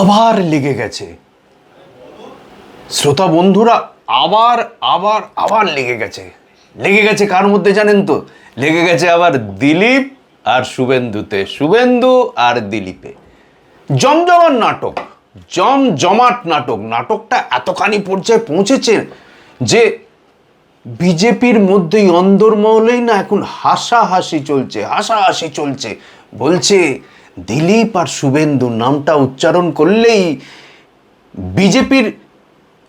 আবার লেগে গেছে। শ্রোতা বন্ধুরা, আবার আবার আবার লেগে গেছে। লেগে গেছে কার মধ্যে জানেন তো? লেগে গেছে আবার দিলীপ আর শুভেন্দুতে। শুভেন্দু আর দিলীপে। জমজমার নাটক জম জমাট নাটক। নাটকটা এতখানি পর্যায়ে পৌঁছেছে যে বিজেপির মধ্যেই অন্দরমহলেই না এখন হাসাহাসি চলছে হাসাহাসি চলছে। বলছে দিলীপ আর শুভেন্দু নামটা উচ্চারণ করলেই বিজেপির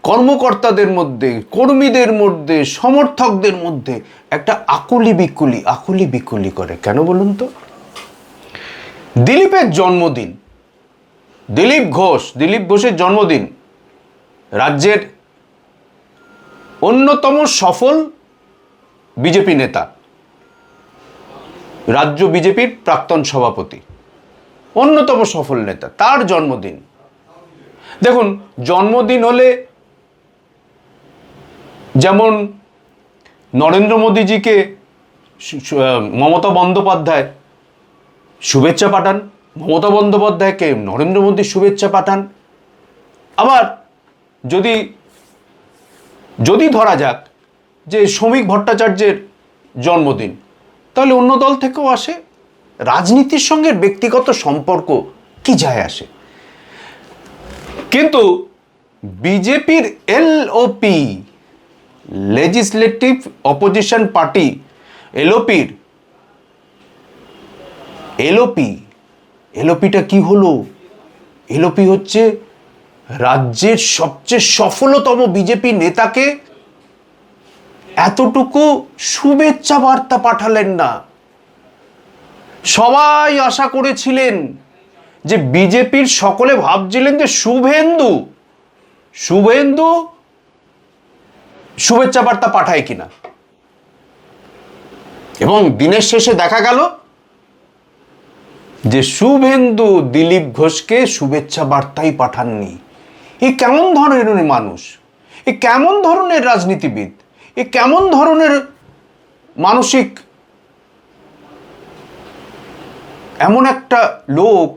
কর্মকর্তাদের মধ্যে, কর্মীদের মধ্যে, সমর্থকদের মধ্যে একটা আকুলি বিকুলি আকুলি বিকুলি করে। কেন বলুন তো? দিলীপের জন্মদিন, দিলীপ ঘোষ, দিলীপ ঘোষের জন্মদিন রাজ্যের অন্যতম সফল বিজেপি নেতা, রাজ্য বিজেপির প্রাক্তন সভাপতি। অন্যতম সফল নেতা, তার জন্মদিন। দেখুন, জন্মদিন হলে যেমন নরেন্দ্র মোদীজিকে মমতা বন্দ্যোপাধ্যায় শুভেচ্ছা পাঠান, মমতা বন্দ্যোপাধ্যায়কে নরেন্দ্র মোদী শুভেচ্ছা পাঠান। আবার যদি যদি ধরা যাক যে শ্রমিক ভট্টাচার্যের জন্মদিন, তাহলে অন্য দল থেকেও আসে রাজনীতির সঙ্গে ব্যক্তিগত সম্পর্ক কি যায় আসে? কিন্তু বিজেপির এলওপি লেজিসলেটিভ অপোজিশন পার্টি এলওপির এলওপি এলওপিটা কি হলো? এলওপি হচ্ছে রাজ্যের সবচেয়ে সফলতম বিজেপি নেতাকে এতটুকু শুভেচ্ছা বার্তা পাঠালেন না। সবাই আশা করেছিলেন যে বিজেপির সকলে ভাবছিলেন যে শুভেন্দু শুভেন্দু শুভেচ্ছা বার্তা পাঠায় কিনা। এবং দিনের শেষে দেখা গেল যে শুভেন্দু দিলীপ ঘোষকে শুভেচ্ছা বার্তাই পাঠাননি। এ কেমন ধরনের মানুষ? এ কেমন ধরনের রাজনীতিবিদ? এ কেমন ধরনের মানসিক এমন একটা লোক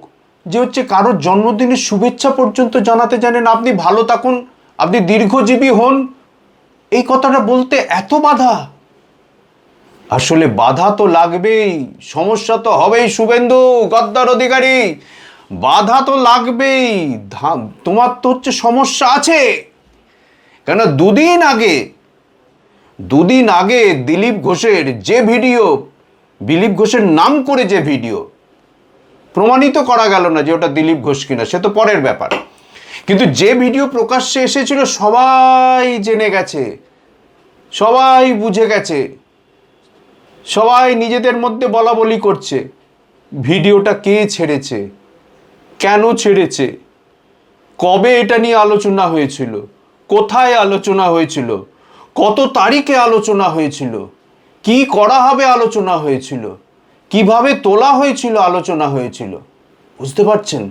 যে হচ্ছে কারোর জন্মদিনের শুভেচ্ছা পর্যন্ত জানাতে জানেন আপনি ভালো থাকুন, আপনি দীর্ঘজীবী হন। এই কথাটা বলতে এত বাধা। আসলে বাধা তো লাগবেই, সমস্যা তো হবেই, শুভেন্দু গদ্দার অধিকারী। বাধা তো লাগবেই তোমার তো হচ্ছে সমস্যা আছে। কেন দুদিন আগে দুদিন আগে দিলীপ ঘোষের যে ভিডিও, দিলীপ ঘোষের নাম করে যে ভিডিও প্রমাণিত করা গেল না যে ওটা দিলীপ ঘোষ কিনা, সে তো পরের ব্যাপার। কিন্তু যে ভিডিও প্রকাশ্যে এসেছিল, সবাই জেনে গেছে, সবাই বুঝে গেছে, সবাই নিজেদের মধ্যে বলা বলি করছে, ভিডিওটা কে ছেড়েছে, কেন ছেড়েছে, কবে এটা নিয়ে আলোচনা হয়েছিল, কোথায় আলোচনা হয়েছিল, কত তারিখে আলোচনা হয়েছিল, কি করা হবে আলোচনা হয়েছিল কীভাবে তোলা হয়েছিল, আলোচনা হয়েছিল, বুঝতে পারছেন?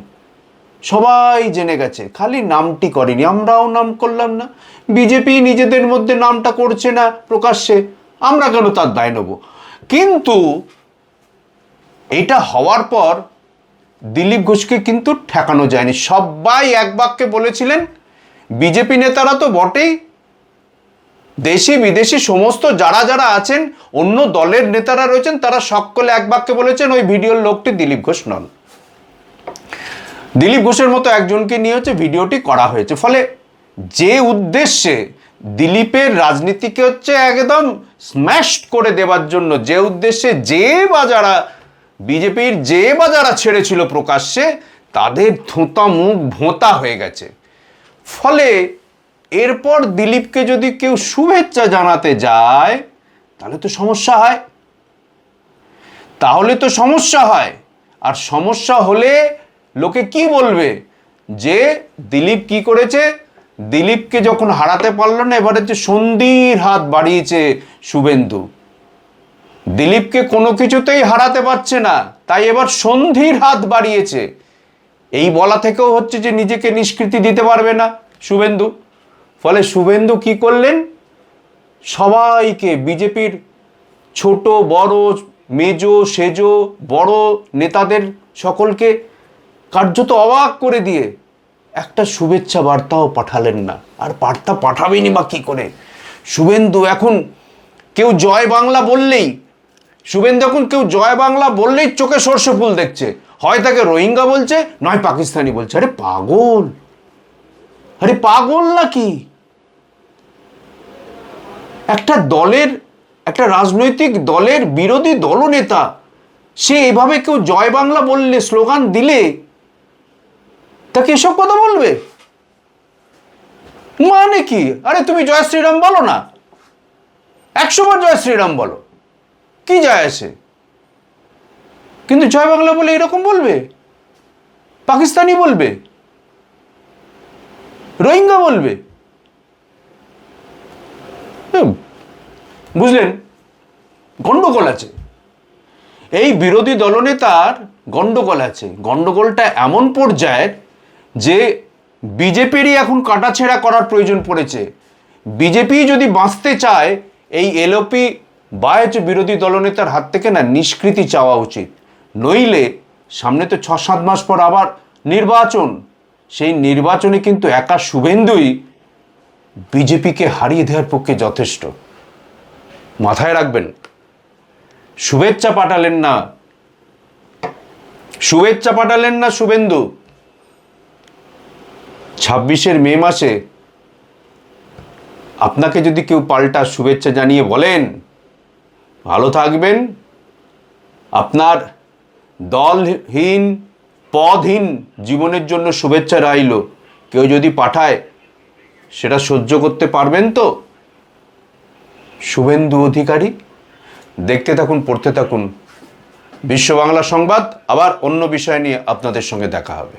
সবাই জেনে গেছে, খালি নামটি করেনি, আমরাও নাম করলাম না, বিজেপি নিজেদের মধ্যে নামটা করছে না প্রকাশ্যে, আমরা কেন তার দায় নেব? কিন্তু এটা হওয়ার পর দিলীপ ঘোষকে কিন্তু ঠেকানো যায়নি, সবাই এক বাক্যে বলেছিলেন, বিজেপি নেতারা তো বটেই দেশি বিদেশি সমস্ত যারা যারা আছেন, অন্য দলের নেতারা রয়েছেন, তারা সকলে এক বাক্যে বলেছেন, ওই ভিডিওর লোকটি দিলীপ ঘোষ নন। দিলীপ ঘোষের মতো একজনকে নিয়ে হচ্ছে ভিডিওটি করা হয়েছে। ফলে যে উদ্দেশ্যে দিলীপের রাজনীতিকে হচ্ছে একদম স্ম্যাশ করে দেওয়ার জন্য, যে উদ্দেশ্যে যে বা যারা বিজেপির যে বা যারা ছেড়েছিল প্রকাশ্যে, তাদের থোঁতা মুখ ভোঁতা হয়ে গেছে। ফলে এরপর দিলীপকে যদি কেউ শুভেচ্ছা জানাতে যায়, তাহলে তো সমস্যা হয়। তাহলে তো সমস্যা হয়। আর সমস্যা হলে লোকে কি বলবে? যে দিলীপ কি করেছে? দিলীপকে যখন হারাতে পারল না, এবারে যে সন্ধির হাত বাড়িয়েছে শুভেন্দু। দিলীপকে কোনো কিছুতেই হারাতে পারছে না, তাই এবার সন্ধির হাত বাড়িয়েছে। এই বলা থেকেও হচ্ছে যে নিজেকে নিষ্কৃতি দিতে পারবে না শুভেন্দু। ফলে শুভেন্দু কি করলেন? সবাইকে, বিজেপির ছোট, বড়, মেজো, সেজো, বড় নেতাদের সকলকে কার্যত অবাক করে দিয়ে একটা শুভেচ্ছা বার্তাও পাঠালেন না। আর বার্তা পাঠাবেনি বা কী করে? শুভেন্দু এখন কেউ জয় বাংলা বললেই, শুভেন্দু এখন কেউ জয় বাংলা বললেই চোখে সর্ষে ফুল দেখছে। হয় তাকে রোহিঙ্গা বলছে, নয় পাকিস্তানি বলছে। আরে পাগল! আরে পাগল নাকি? একটা দলের, একটা রাজনৈতিক দলের বিরোধী দলনেতা, সে এভাবে কেউ জয় বাংলা বললে, স্লোগান দিলে, তাকে এসব কথা বলবে? মানে কি? আরে তুমি জয় শ্রীরাম বলো না। একশো বার জয় শ্রীরাম বলো। কি যায় আসে কিন্তু জয় বাংলা বলে এরকম বলবে? পাকিস্তানি বলবে? রোহিঙ্গা বলবে? বুঝলেন? গন্ডগোল আছে। এই বিরোধী দলনেতার গন্ডগোল আছে। গন্ডগোলটা এমন পর্যায়ের যে বিজেপিরই এখন কাটাছেড়া করার প্রয়োজন পড়েছে। বিজেপি যদি বাঁচতে চায়, এই এলওপি বা হচ্ছে বিরোধী দলনেতার হাত থেকে না নিষ্কৃতি চাওয়া উচিত। নইলে সামনে তো ছ সাত মাস পর আবার নির্বাচন। সেই নির্বাচনে কিন্তু একা শুভেন্দুই বিজেপিকে হারিয়ে দেওয়ার পক্ষে যথেষ্ট। মাথায় রাখবেন। শুভেচ্ছা পাঠালেন না। শুভেচ্ছা পাঠালেন না শুভেন্দু। ছাব্বিশের মে মাসে আপনাকে যদি কেউ পাল্টা শুভেচ্ছা জানিয়ে বলেন, ভালো থাকবেন। আপনার দলহীন, পদহীন জীবনের জন্য শুভেচ্ছা রাইল। কেউ যদি পাঠায়, সেটা সহ্য করতে পারবেন তো? শুভেন্দু অধিকারী। দেখতে থাকুন, পড়তে থাকুন বিশ্ব বাংলা সংবাদ। আবার অন্য বিষয় নিয়ে আপনাদের সঙ্গে দেখা হবে।